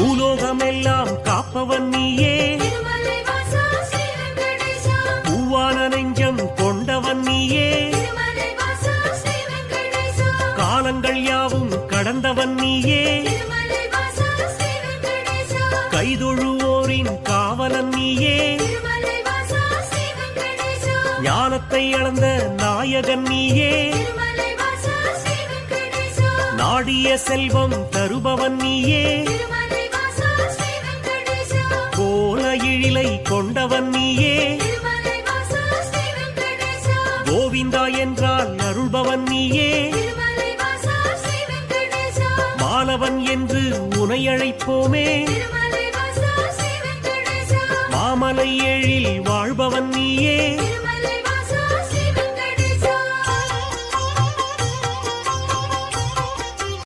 பூலோகமெல்லாம் காப்பவன் நீயே. பூவான நெஞ்சம் கொண்டவன் நீயே. காலங்கள் யாவும் கடந்தவன் நீயே. கைதொழுவோரின் காவலன் நீயே. ஞானத்தை அளந்த நாயகன் நீயே. நாடிய செல்வம் தருபவன் நீயே. கொண்டவன் நீயே. கோவிந்தா என்றால் அருள்பவன் நீயே. மாலவன் என்று உனை அழைப்போமே. மாமலை எழில் வாழ்பவன் நீயே.